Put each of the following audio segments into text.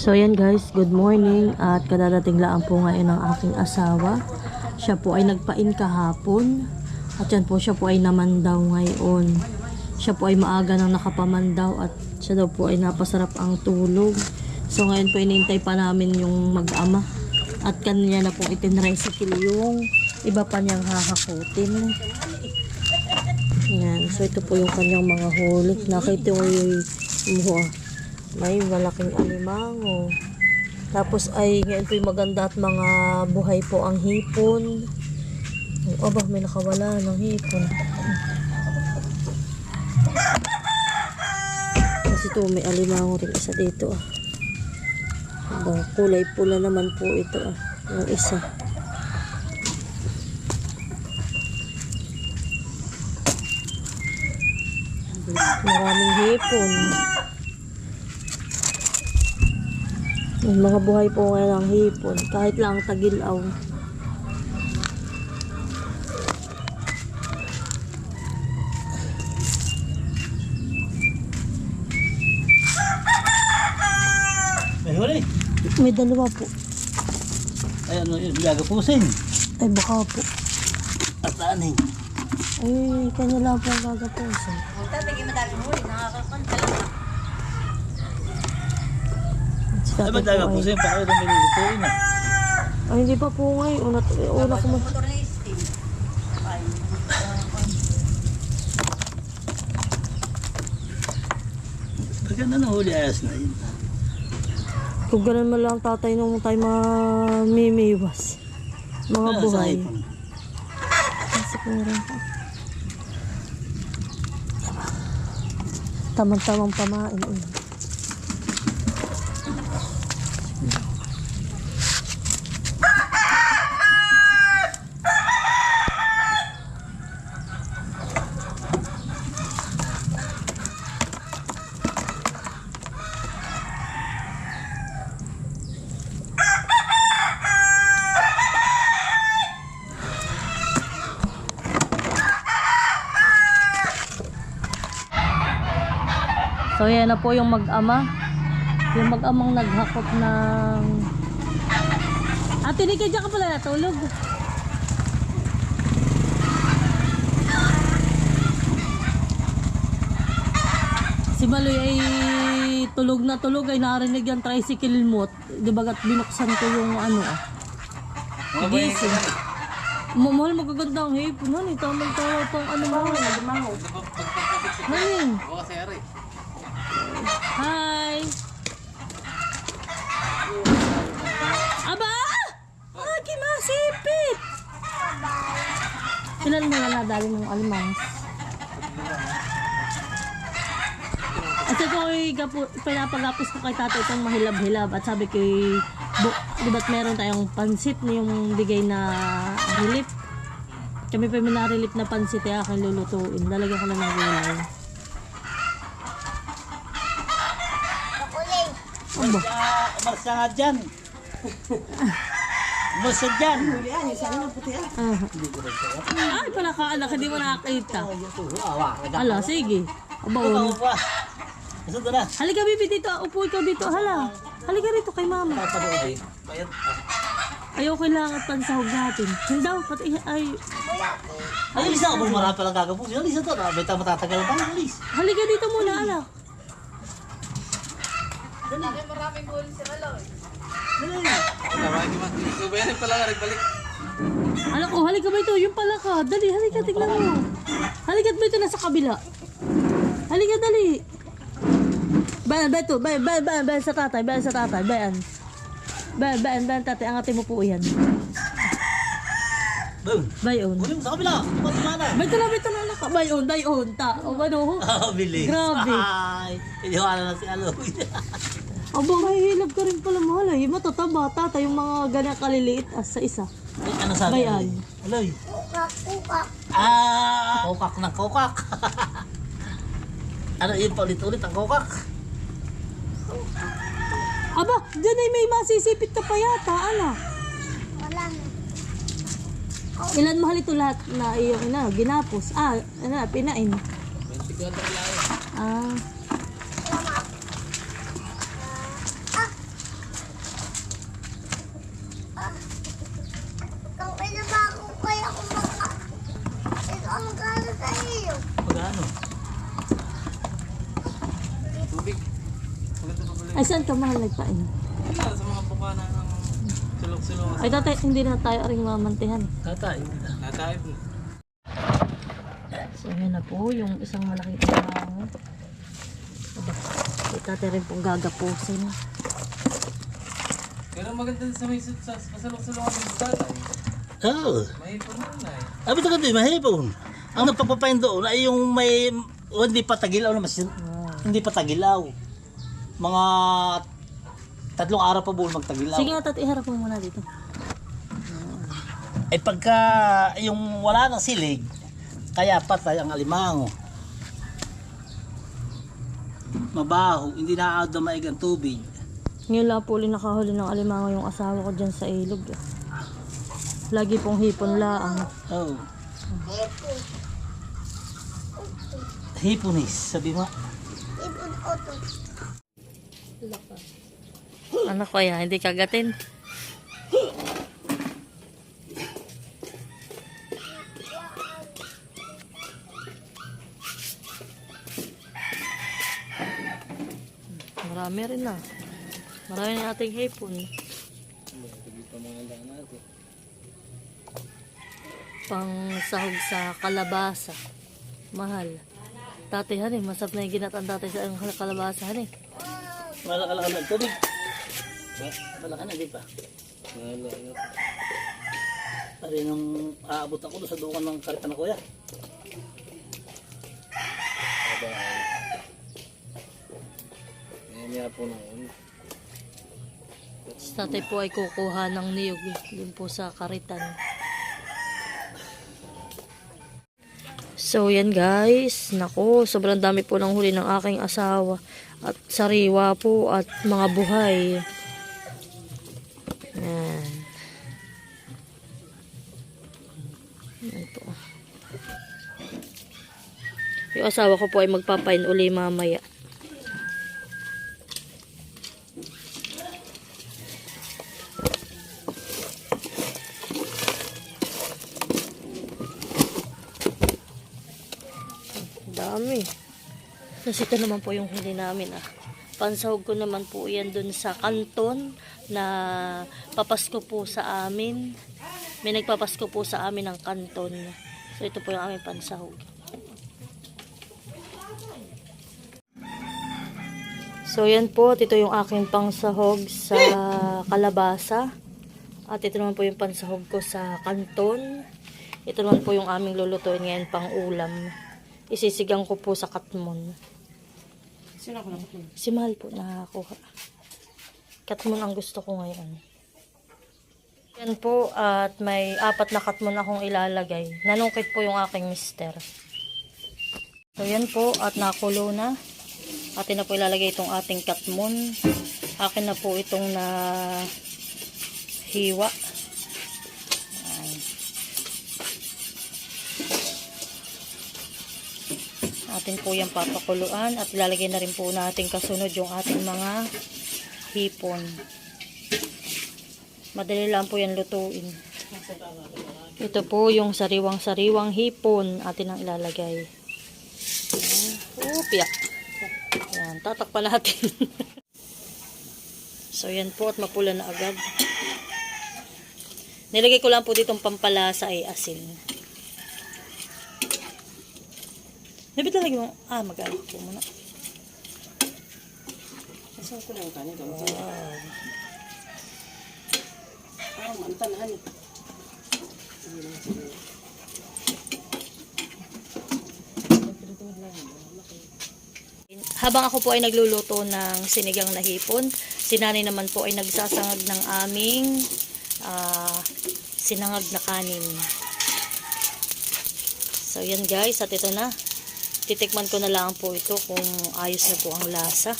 So yan guys, good morning at kadadating lang po ngayon ng aking asawa. Siya po ay nagpain kahapon at yan po siya po ay namandaw ngayon. Siya po ay maaga nang nakapamandaw at siya daw po ay napasarap ang tulog. So ngayon po inintay pa namin yung mag-ama at kanya na pong itinresikil yung iba pa niyang hahakutin. Yan. So ito po yung kanyang mga huli. Nakita ko yung muha. May malaking alimango. Tapos ay ngayon po yung maganda at mga buhay po ang hipon. Ay, aba, may nakawala ng hipon. Kasi ito may alimango rin isa dito ah. Aba, kulay pula naman po ito ah. Yung isa. Maraming hipon. Yung mga buhay po ngayon ang hipon. Kahit lang tagilaw. May huli. May dalawa po. Ay, ano yun, gagapusin. Ay baka po. At aning. Ay, kanya lang po ang gagapusin. Si Ay, tatay ba't po? Para ito may lulutuin na. Ay, hindi pa po ngayon. Una, una ko mag... Pag ano na huli, ayos na yun. Kung ganun man lang tatay nung tayo mamimiwas. Mga sa buhay. hipon. Siguro. Tamang-tamang pamain. eh. So yan na po yung mag-ama. Yung mag-amang naghakot ng... Ate Nika, dyan ka pala natulog. Si Maloy ay tulog na tulog ay narinig yung tricycle mo. Di ba binuksan ko yung ano ah. Gising. Ma- Mahal magaganda ang hipon. Hani, tamang tawa pang ano mo. Hani. Hi! Aba! Agi masipit! Ilan mo na nadali ng alimang? At gapu, pinapagapos ko kay tatay itong mahilab-hilab at sabi ko bu, di ba't meron tayong pansit na yung bigay na relief kami pa may na-relief na pansit ay aking lulutuin lalagyan ko na ng gulay Aba. Umalis ka nga dyan. Umalis ka dyan. Ah. Ay, pala ka anak, hindi mo nakakita. Hala, sige. Aba, Ikaw oh. Halika, bibi, dito. Upo ikaw dito. Hala. Halika rito kay mama. Ayaw kailangan pansahog natin. Hindi daw, pati, ay. Ay, alis na. Kung marami palang gagapusin. Alis na to. May tama matatagal pa. Alis. Halika dito muna, anak. Anak ko, halika ba ito? Yung pala ka. Dali, halika, tignan mo. Halika ba ito nasa kabila? Halika, dali. Bayan, bayan ito. Bayan, bayan, bayan, bayan sa tatay. Bayan sa tatay. Bayan. Bayan, bayan, bayan, tatay. Angatin mo po yan. Boom. Bayon. Huli mo sa kabila. Ba't mana? Bayan ito na, bayan ito na, anak. Bayon, bayon, ta. O, ano? Ah, bilis. Grabe. Ay, iniwala na si Aloy. Aba, mahihilab ka rin pala mahal. Eh. Matataba, tatay. Yung mga ganyan kaliliit as sa isa. Ay, ano sabi? Bayan. Aloy? Ah, kokak na kokak. ano yun paulit-ulit ang kokak? Aba, dyan ay may masisipit ka pa yata, anak. Ilan mahal ito lahat na iyong ina, ginapos? Ah, ano, pinain. 24 lang. Ah. Saan ka mahal nagpain? Sa mga bukana ng sulok-sulok. Ay, dati hindi na tayo aring mamantihan. Tatay. Na. So, yan na po, yung isang malaking. Aba, kita tayo rin pong gagapusin. Pero maganda sa may sa, sa pasulok-sulok ng tatay. Oo. May na eh. Abi ito ganito, mahipon. Ang nagpapapain doon ay yung may o, hindi pa tagilaw na mas hindi pa tagilaw. Mga tatlong araw pa buwan magtagilaw. Sige nga, tati, iharap mo muna dito. Ay pagka yung wala ng silig, kaya patay ang alimango. Mabaho, hindi na na maig ang tubig. Ngayon lang po ulit nakahuli ng alimango yung asawa ko dyan sa ilog. eh. Lagi pong hipon laang. Oh. Hipunis, sabi mo. Ano kaya, hindi kagatin? Marami rin na. Marami na ating hipon. Pang sahog sa kalabasa. Mahal. Dati han eh, masarap na yung ginatan dati sa kalabasa han eh. Malaka ng tubig. Malaka na, di pa. Pari nung aabot ako sa dukan ng karita na kuya. Ngayon niya po noon. Si tatay po ay kukuha ng niyog eh, dun po sa karitan. So yan guys, nako, sobrang dami po ng huli ng aking asawa at sariwa po at mga buhay. Yan. Yan po. Yung asawa ko po ay magpapain uli mamaya. Dami. Kasi ito naman po yung huli namin ah. Pansahog ko naman po yan dun sa kanton na papasko po sa amin. May nagpapasko po sa amin ng kanton. So ito po yung aming pansahog. So yan po, ito yung aking pangsahog sa kalabasa. At ito naman po yung pansahog ko sa kanton. Ito naman po yung aming lulutuin ngayon pang ulam. Isisigang ko po sa katmon. Sino ako lang? Si Mahal po nakakuha. Katmon ang gusto ko ngayon. Yan po at may apat na katmon akong ilalagay. Nanungkit po yung aking mister. So yan po at nakulo na. Atin na po ilalagay itong ating katmon. Akin na po itong na hiwa. Ayan. Atin po yung papakuluan at ilalagay na rin po natin kasunod yung ating mga hipon. Madali lang po yan lutuin. Ito po yung sariwang-sariwang hipon atin ang ilalagay. Ayan. Oh, piyak. Ayan, tatakpan natin. so, yan po at mapula na agad. Nilagay ko lang po ditong pampalasa ay asin. Nabi talaga mo, ah, mag-alit po muna. Saan ko na yung kanin? Wow. Parang mantanahan eh. Habang ako po ay nagluluto ng sinigang na hipon, si nanay naman po ay nagsasangag ng aming ah, sinangag na kanin. So yan guys, at ito na. Titikman ko na lang po ito kung ayos na po ang lasa.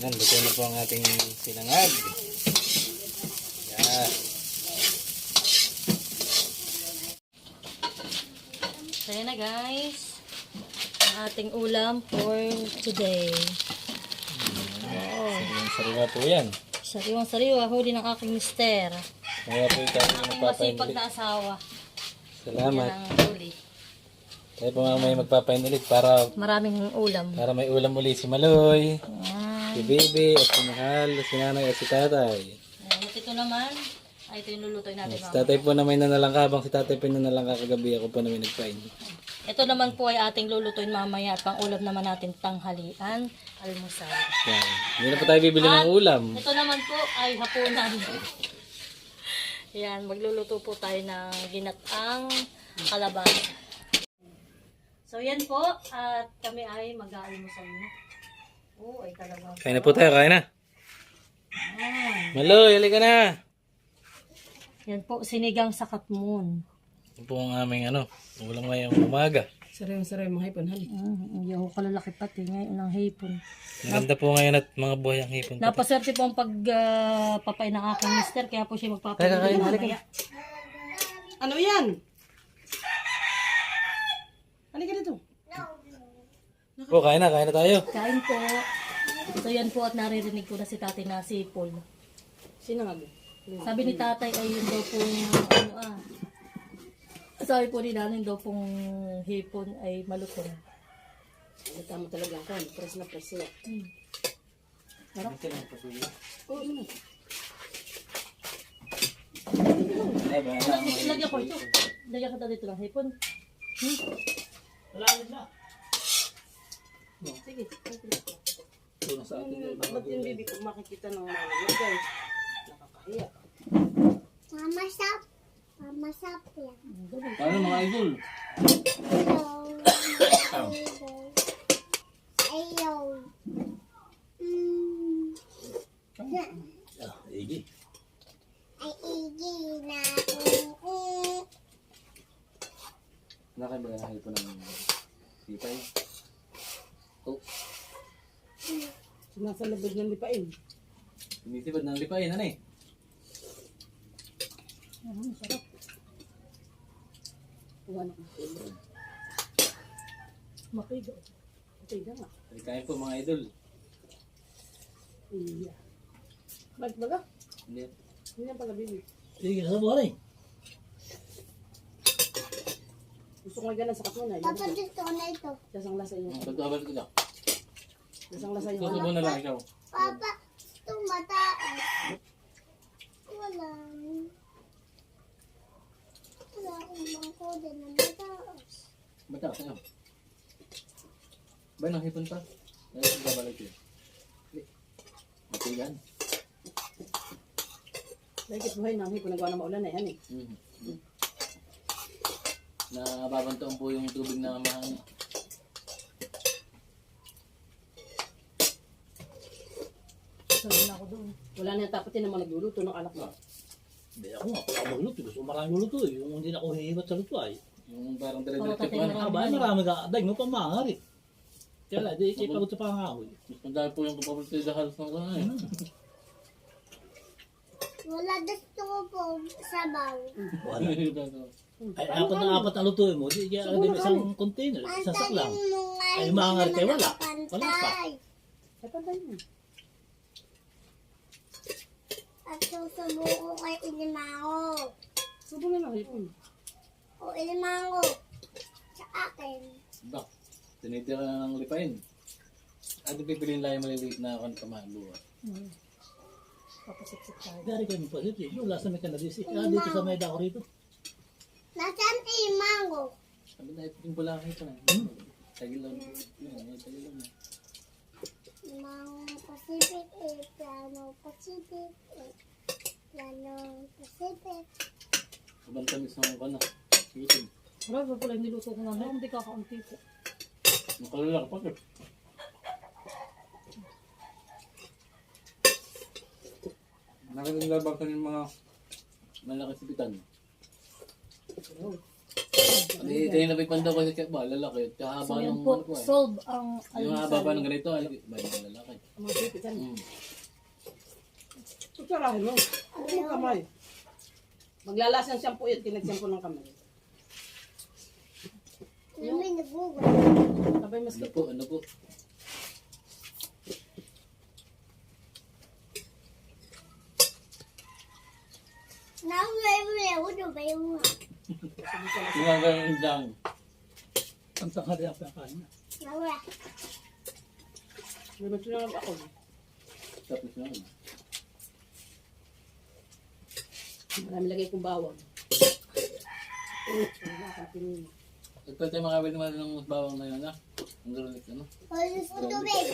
Yan, luto na po ang ating sinangag. Yan. So yan na guys. ang ating ulam for today. Sariwang sariwa po yan. Sariwang sariwa, huli ng aking mister. Kaya po yung Ang magpapain masipag na asawa. Salamat. Yan ang huli. Kaya po nga may magpapain ulit para Maraming ulam. para may ulam ulit si Maloy, si Bibi, at si Mahal, si Nanay, at si Tatay. Ayan, ito naman, ay ito yung lulutoy natin Si. Tatay po na may nanalangka, habang si Tatay po nanalangka kagabi, ako po na may nagpain. Ito naman po ay ating lulutoy mamaya at pang ulam naman natin tanghalian, almusal. Yan. Hindi na po tayo bibili ng ulam. Ito naman po ay hapunan. Yan, magluluto po tayo ng ginatang kalabasa. So yan po, at kami ay mag-aalmusal na. Oo, ay talaga. Kain na po tayo, kain na. Maloy, halika na. Yan po, sinigang sa katmon. Ito po ang aming ano, ulam ngayong umaga. Saray-saray mga hipon, hali. Mm, yung kalalaki pati ngayon ng hipon. Ang ganda po ngayon at mga buhay ang hipon. Napaserte po ang pagpapain ng aking mister, kaya po siya magpapain. Teka, kain, mamaya. Ano yan? Halika dito. Po, kain na, kain na tayo. Kain po. So yan po at naririnig ko na si tatay na si Paul. Sino nga? Sabi ni tatay ay yun daw pong ano ah. Sabi po ni nanay daw pong hipon ay malutong. Ano tama talaga ako. Press na press na. Oo, ano? Ay, ba, Lagyan ko ito. Lagyan ko dito ng hipon. Hmm? Malalim na. Sige. Ito na sa atin. Ba't yung bibi ko makikita ng mga guys? Nakakahiya. Mama Sap. Mama Sap yan. Paano mga idol? Ayaw. Ayaw. Mm. Ah, igi. Ay, igi na ba na hipon ng hipay? Oh, Nasa labad ng lipain. tumitibad ng lipain, ano eh? Masarap. Kuha na ko. Mapigo. Okay na nga. Kain po mga idol. Iya. Ba't baga? Hindi. Hindi yan pala bibi. Sige, sa buhay. Gusto ko nga ganun sa. Papa, gusto ko na ito. Lasang lasa yun. Pagkabal ko daw. Lasang lasa yun. Susubo na lang ikaw. Papa, ito mataas. Wala. Wala bangko din na mataas. Bata ka sa'yo. Ba, nang hipon pa? Sa babalik yun. Matigan. Dahil buhay nang hipon nagawa na maulan na yan eh. Mm. Nababantoan po yung tubig na mahangin. Sabi na ako doon. Wala na yung tapatin naman nagluluto ng alak mo. Hindi ako nga. Ako magluto. Gusto ko maraming luto eh. Yung hindi na ako hihibat sa luto ay. Yung parang Para dire-diretso tatay po. marami. ka. Dahil mo pa mangar eh. Kaya lang, di kayo pagod sa pangahoy. Mas madami po yung kapapalito sa halos ng eh. Wala gusto ko po sabaw. Wala. Ay, apat na apat na lutuin mo. Di kaya di isang container. Isang sak lang. Pantayin mo nga. Ay, naman kayo. Wala. Wala pa. Ay, pantay mo. At susubo ko kay Ilimango. Subo na lang hipon. O Ilimango. Sa akin. Ba, tinitira na ng lipain. At pipiliin lang yung maliliit na kamahal buwan. Hmm. Papasiksik tayo. Dari kami pa dito. eh. Yung last na may kanadisi. Ah, dito sa may dako rito. Nasaan Ilimango? Sabi na ito yung pula ito na. Tagil lang. Yun, tagil lang. Ilimango Pacific eh. Plano Pacific eh. Plano Pacific. Kami sa mga kana. YouTube. Marami pa pala yung niluto ko nga. Hindi kakaunti po. Nakalala ka pa. eh. Nakakilabang ka ng mga malaki sipitan. Hindi, tayo nabigpan daw kasi kaya ba, lalaki. Tsaka So ng po, ano ko eh. solve ang Yung haba pa ng ganito, ay ba yung lalaki. Ang mga sipitan. Mm. Tutsarahin mo. Huwag mo kamay. Maglalasang shampoo yun, tinagsampo ng kamay. Ano may nagugot? Abay, mas Ano po, ano po? Nawala ulo ba yung Mga ganun lang. Ang tanghali ako yung kain. nawala? May ba't lang ako. Tapos na. ano. Marami lagay kong bawang. Ito tayo makabili naman ng bawang na yun, ha? Ang galit, ano? Halos ko tubig.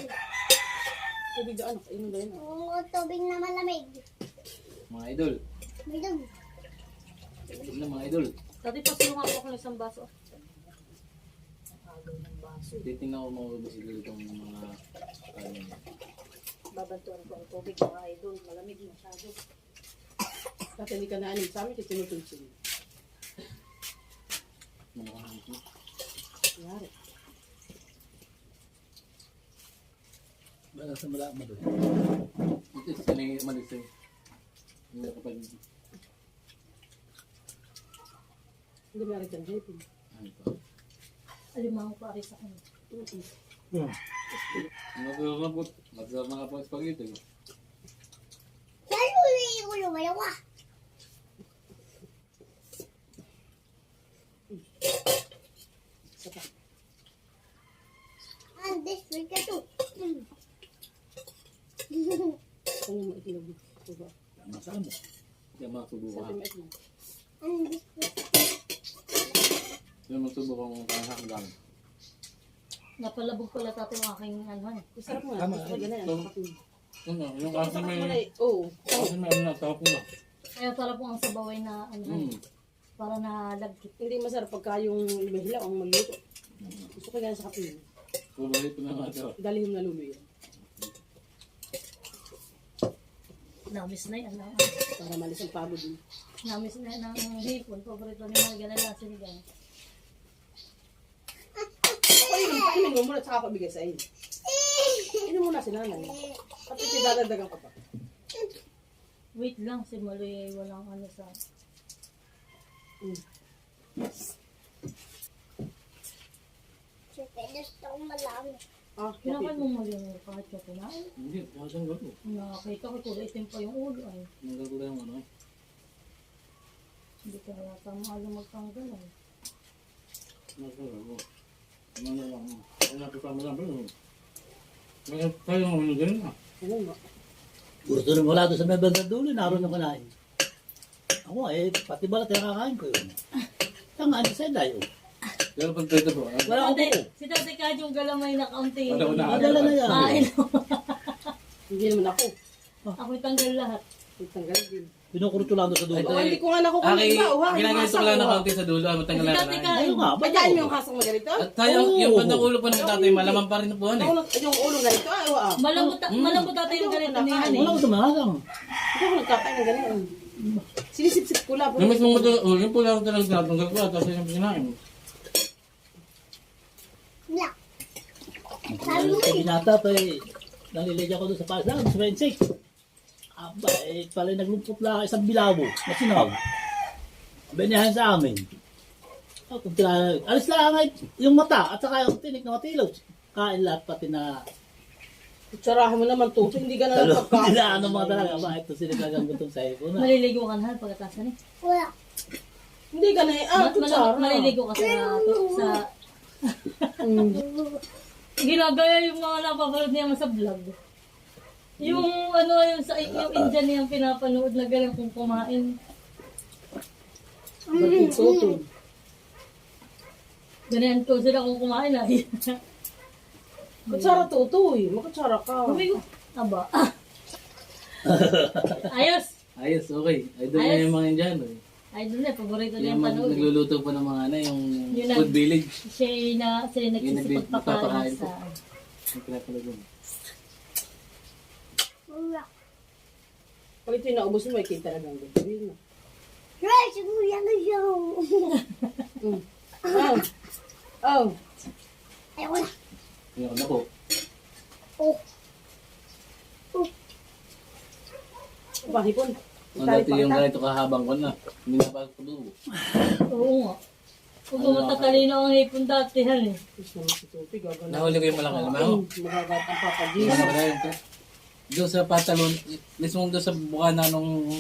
Tubig daan, kainom ba yun? ah? Oo, tubig na malamig. Mga idol. Dug. Ito na mga idol. Dati pasulungan ko ako ng isang baso. Titingnan ko maubos sila itong mga ano. Babantuan ko ang tubig mga idol. Malamig masyado. Kasi hindi ka naanin sa amin, kasi tinutunsin. Mga ano. Yari. Bala sa mala mo doon. Ito sa nang umalis eh. Hindi kapag Hindi meron dyan, JP. ano pa. Alimango pa rin sa kanya. Po. Masarap mga po spaghetti. Lalo na yung ulo ba yung ah? Isa pa. Andes, may ka to. Kung yung maitilog mo. Diba? Masama mo. Mga Sa subukan. atin maitilog. Andes, Subukan kung kaya hakdan. Napalabog pala tato ang aking ano eh. Masarap mo na. Tama. Masarap na yan. Sakapin. Ano, yung kasi mo na may... eh. Oo. Kasi may ano na, tawag ko na. Kaya pala po ang sabaway na ano eh. Hmm. Para nalagkit. Hindi masarap pagka yung may hilaw ang magluto. Gusto ko yan sa kapin. Paborito na nga ito. Dali yung naluluyo. Namis na yan. ah. Para malis ang pagod mo. Namis na yan ang hipon. Paborito ni mga ganala sinigang. Painom mo muna tsaka pabigay sa iyo. Inom muna si nanay. At itidadagdagan ka pa. Wait lang, si Maloy ay walang ano sa... Mm. Sige, gusto ko malami. Ah, Kinakain mo mo kahit ka kumain. Hindi, kasang gato. Nakakita ko kulay itim pa yung ulo ay. Ang gato lang ano. Hindi ka yata mahalo magtanggal ay. Masarap mo. Ano na lang. Ano na kasama may tayo ng ano din ah. Oo nga. Puro doon wala doon sa may bandang dulo. Naroon ako na eh. Ako eh, pati balat yung kakain ko yun. Tanga, ano sa dayo? Pero pag dito po, ah, Wala Dati, buko. si Tati Kadyo galamay na kaunti. Wala ko na. Madala na yan. Kain. Hindi naman ako. Ako'y tanggal lahat. Tanggal din. Pinukurto lang doon sa dulo. Ito eh. hindi ko nga nakukuha ng. Uha, ginaganito ko lang na kaunti sa dulo. ah, Matanggal na na. Kadyo. Ayun nga, ba't mo yung hasang na ganito? At tayo, yung bandang ulo pa ng tatay, malaman pa rin po ano eh. Yung ulo ganito. Ah, ah. Malambot, malambot ata yung ganito ni Han Wala eh. ko tumahalang. Hindi ako nagkakain ng ganito. Sinisip-sip ko lang. Yung mismo mo doon, oh, yung pula ko talagang tinatanggal ko at tapos yung. Black. Sabi ko, binata pa eh. Nalilidya ko doon sa pasa, sa 26. Aba, eh, pala naglumpot lang isang bilabo na. Binahan sa amin. Oh, kung tila, alis lang ay yung mata at saka yung tinik na matilog. Kain lahat pati na Kutsarahan mo naman to. Hindi ka na lang pagkain. Nila ano mga talaga ba? Ito sila talagang gutong sa na. Maliligo ka na pagkatasan eh. Wala. Hindi ka na eh. Ah, mal- maliligo ka sa... sa ginagaya yung mga napapanood niya sa vlog. Yung ano yung sa yung Indian niyang pinapanood na galing kung kumain. Bakit soto? Ganyan to sila kung kumain ay. Kutsara to, to eh. Makutsara ka. Sabi ko, aba. Ayos. Ayos, okay. Ay doon Ayos. na yung mga Indian. Eh. Ay doon na, paborito niya Yung yung panood. nagluluto po ng mga ano, yung Yun food village. Siya yung na, sila Yung nagsisipagpakain nagpapakain sa... Yung pinapanood mo. Wala. Pag ito yung naubos mo, kita talagang gagawin mo. Siguro yan na siya. Mm. Oh. Oh. Ay, wala. Yung ano ko. Oh. Bahipon. Ang dati yung ganito kahabang ko na. Hindi na pa ko doon. Oo nga. Kung matatalino ang hipon dati, han eh. Nahuli ko yung malaki limaw. Magagat ang Papa G. Wala ba tayo? Doon sa patalon, mismo doon sa bukana nung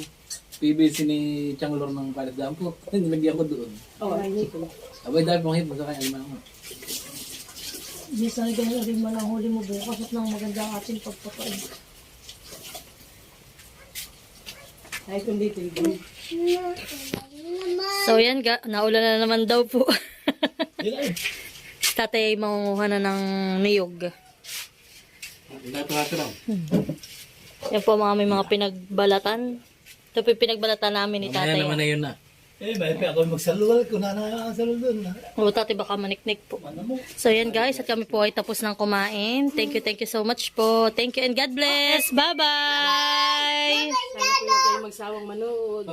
PBC ni Changlor ng Palas Dampo, nilagyan ko doon. Oh, ay, nito. Abay, dahil pang hipon sa kanya limaw. Di sana ganyan rin man ang huli mo bukas at nang maganda ang ating pagpakain. Ay, kundi tigil. So yan, ga, naulan na naman daw po. Yun ay. Tatay mangunguha na ng niyog. Yan po mga may mga pinagbalatan. Ito po yung pinagbalatan namin ni Mamaya tatay. naman na yun na. Eh, may pa ako magsaluwal ko na nakasalul doon. O tatay baka maniknik po. Ano mo? So yan guys, at kami po ay tapos ng kumain. Thank you, thank you so much po. Thank you and God bless. Bye-bye! Sana po kayong magsawang manood.